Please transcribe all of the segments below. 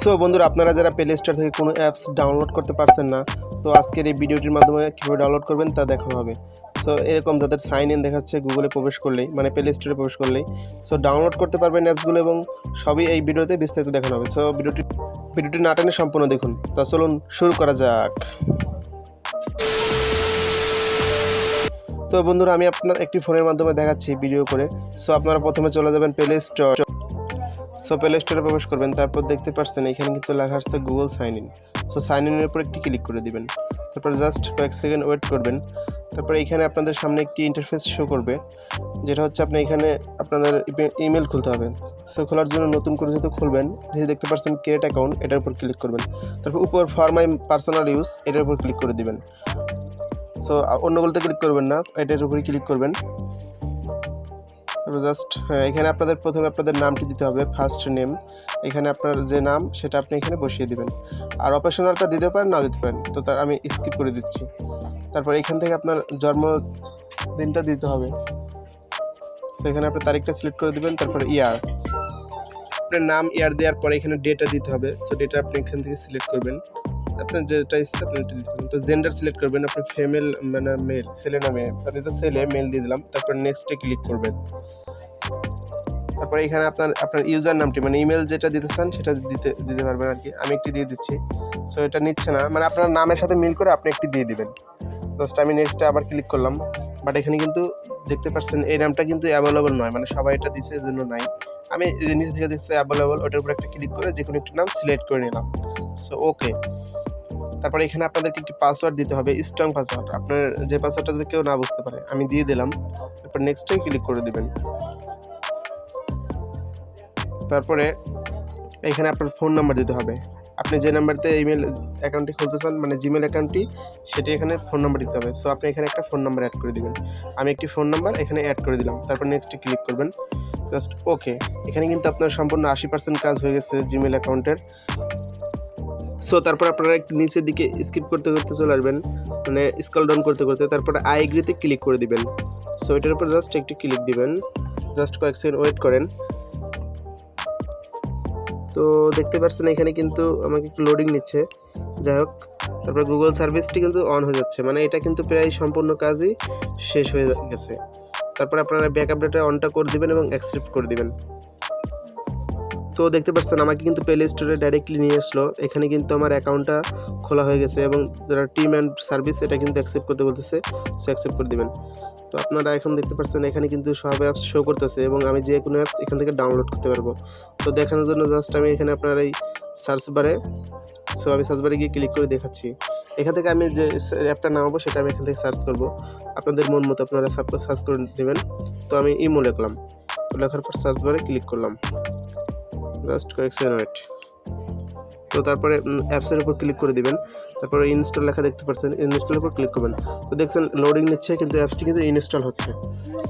So বন্ধুরা, আপনারা যারা প্লে স্টোর থেকে কোনো অ্যাপস ডাউনলোড করতে পারছেন না, তো আজকের এই ভিডিওটির মাধ্যমে কীভাবে ডাউনলোড করবেন তা দেখানো হবে। সো এরকম তাদের সাইন ইন দেখাচ্ছে গুগলে প্রবেশ করলেই মানে প্লে স্টোরে প্রবেশ করলেই। সো ডাউনলোড করতে পারবেন অ্যাপসগুলো এবং সবই এই ভিডিওতে বিস্তারিত দেখানো হবে। সো ভিডিওটি ভিডিওটি না টেনে সম্পূর্ণ দেখুন। তা চলুন শুরু করা যাক। তো বন্ধুরা, আমি আপনার একটি ফোনের মাধ্যমে দেখাচ্ছি ভিডিও করে। সো আপনারা প্রথমে চলে যাবেন প্লে স্টোর সো প্লে স্টোরে প্রবেশ করবেন, তারপর দেখতে পাচ্ছেন এখানে কিন্তু লেখা আসছে Google sign in so sign ইনের উপর একটি ক্লিক করে দিবেন। তারপর জাস্ট কয়েক সেকেন্ড ওয়েট করবেন। তারপর এখানে আপনাদের সামনে একটি ইন্টারফেস শো করবে, যেটা হচ্ছে আপনি এখানে আপনাদের ইমেল খুলতে হবে। সো খোলার জন্য নতুন করে যেহেতু খুলবেন যে দেখতে পাচ্ছেন ক্রিয়েট অ্যাকাউন্ট এটার উপর ক্লিক করবেন। তারপর উপর ফর মাই পার্সোনাল ইউজ এটার উপর ক্লিক করে দিবেন। সো অন্যগুলোতে ক্লিক করবেন না, এটার উপরে ক্লিক করবেন। জাস্ট এখানে আপনাদের প্রথমে আপনাদের নামটি দিতে হবে ফার্স্ট নেম এখানে আপনার যে নাম, সেটা আপনি এখানে বসিয়ে দিবেন। আর অপারেশনালটা দিতে পারেন না দিতে পারেন। তো তার, আমি স্কিপ করে দিচ্ছি। তারপর এখান থেকে আপনার জন্মদিনটা দিতে হবে। তো এখানে আপনার তারিখটা সিলেক্ট করে দিবেন, তারপর ইয়ার আপনার নাম ইয়ার দেওয়ার পরে এখানে ডেটা দিতে হবে। সো ডেটা আপনি এখান থেকে সিলেক্ট করবেন। আপনার যেটা আপনি ওটা দিতে পারেন। তো জেন্ডার সিলেক্ট করবেন, আপনি ফিমেল মানে মেল ছেলে না মেয়ে। আমি তো ছেলে মেল দিয়ে দিলাম। তারপর নেক্সটে ক্লিক করবেন। তারপরে এখানে আপনার আপনার ইউজার নামটি মানে ইমেল যেটা দিতে চান সেটা দিতে দিতে পারবেন আর কি। আমি একটি দিয়ে দিচ্ছি। সো এটা নিচ্ছে না। মানে আপনার নামের সাথে মিল করে আপনি একটি দিয়ে দিবেন। জাস্ট আমি নেক্সটে আবার ক্লিক করলাম। বাট এখানে কিন্তু দেখতে পাচ্ছেন, এই নামটা কিন্তু অ্যাভেলেবল নয়। মানে সবাই এটা দিচ্ছে জন্য নাই। আমি যে নিচে থেকে দেখছি অ্যাভেলেবল ওটার উপর একটা ক্লিক করে যে কোনো একটি নাম সিলেক্ট করে নিলাম। সো ওকে তারপরে এখানে আপনাদেরকে একটি পাসওয়ার্ড দিতে হবে স্ট্রং পাসওয়ার্ড আপনার যে পাসওয়ার্ডটা যদি কেউ না বুঝতে পারে, আমি দিয়ে দিলাম। তারপর নেক্সটে ক্লিক করে দিবেন। তারপরে এখানে আপনার ফোন নাম্বার দিতে হবে। আপনি যে নাম্বারতে ইমেল অ্যাকাউন্টটি খুলতে চান মানে জিমেল অ্যাকাউন্টটি সেটি এখানে ফোন নাম্বার দিতে হবে। সো আপনি এখানে একটা ফোন নাম্বার অ্যাড করে দিবেন। আমি একটি ফোন নাম্বার এখানে অ্যাড করে দিলাম। তারপর নেক্সটে ক্লিক করবেন। জাস্ট ওকে এখানে কিন্তু আপনার সম্পূর্ণ আশি পার্সেন্ট কাজ হয়ে গেছে জিমেল অ্যাকাউন্টের সো তারপর আপনারা একটু নিচের দিকে স্কিপ করতে করতে চলে আসবেন। মানে স্কল ডাউন করতে করতে তারপরে আই এগ্রিতে ক্লিক করে দিবেন। সো এটার উপর জাস্ট একটু ক্লিক দিবেন। জাস্ট কয়েক সেকেন্ড ওয়েট করেন। তো দেখতে পাচ্ছেন এখানে কিন্তু আমাকে একটু লোডিং নিচ্ছে। যাই হোক, তারপরে গুগল সার্ভিসটি কিন্তু অন হয়ে যাচ্ছে। মানে এটা কিন্তু প্রায় সম্পূর্ণ কাজই শেষ হয়ে গেছে। তারপরে আপনারা ব্যাকআপ ডেটা অনটা করে দিবেন এবং অ্যাকসেপ্ট করে দিবেন। তো দেখতে পাচ্ছেন, আমাকে কিন্তু প্লে স্টোরে ডাইরেক্টলি নিয়ে আসলো। এখানে কিন্তু আমার অ্যাকাউন্টটা খোলা হয়ে গেছে এবং যারা টিম অ্যান্ড সার্ভিস এটা কিন্তু অ্যাকসেপ্ট করতে বলতেছে, সো অ্যাকসেপ্ট করে দেবেন। তো আপনারা এখন দেখতে পাচ্ছেন, এখানে কিন্তু সব অ্যাপস শো করতেছে এবং আমি যে কোনো অ্যাপস এখান থেকে ডাউনলোড করতে পারব। তো দেখানোর জন্য জাস্ট আমি এখানে আপনার এই সার্চ বারে সো আমি সার্চ বারে গিয়ে ক্লিক করে দেখাচ্ছি। এখান থেকে আমি যে অ্যাপটা নামাবো, সেটা আমি এখান থেকে সার্চ করব। আপনাদের মন মতো আপনারা সার্চ করে দেবেন তো আমি ইমো লিখলাম। তো লেখার পর সার্চ বারে ক্লিক করলাম। জাস্ট কয়েক সেকেন্ড ওয়েট তো তারপরে অ্যাপসের উপর ক্লিক করে দিবেন। তারপরে ইনস্টল লেখা দেখতে পাচ্ছেন ইনস্টলের উপর ক্লিক করবেন। তো দেখছেন লোডিং নিচ্ছে, কিন্তু অ্যাপসটি কিন্তু ইনস্টল হচ্ছে।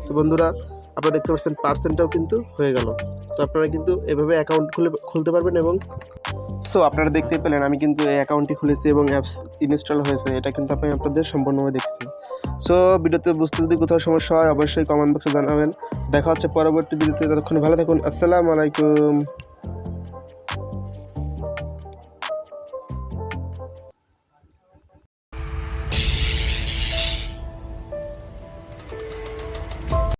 তো বন্ধুরা, আপনারা দেখতে পাচ্ছেন পার্সেন্টটাও কিন্তু হয়ে গেল। তো আপনারা কিন্তু এভাবে অ্যাকাউন্ট খুলে, খুলতে পারবেন এবং সো আপনারা দেখতে পেলেন, আমি কিন্তু এই অ্যাকাউন্টটি খুলেছি এবং অ্যাপস ইনস্টল হয়েছে। এটা কিন্তু আমি আপনাদের সম্পূর্ণভাবে দেখেছি। সো ভিডিওতে বুঝতে যদি কোথাও সমস্যা হয়, অবশ্যই কমেন্ট বক্সে জানাবেন। দেখা হচ্ছে পরবর্তী ভিডিওতে, ততক্ষণ ভালো থাকুন। আসসালামু আলাইকুম।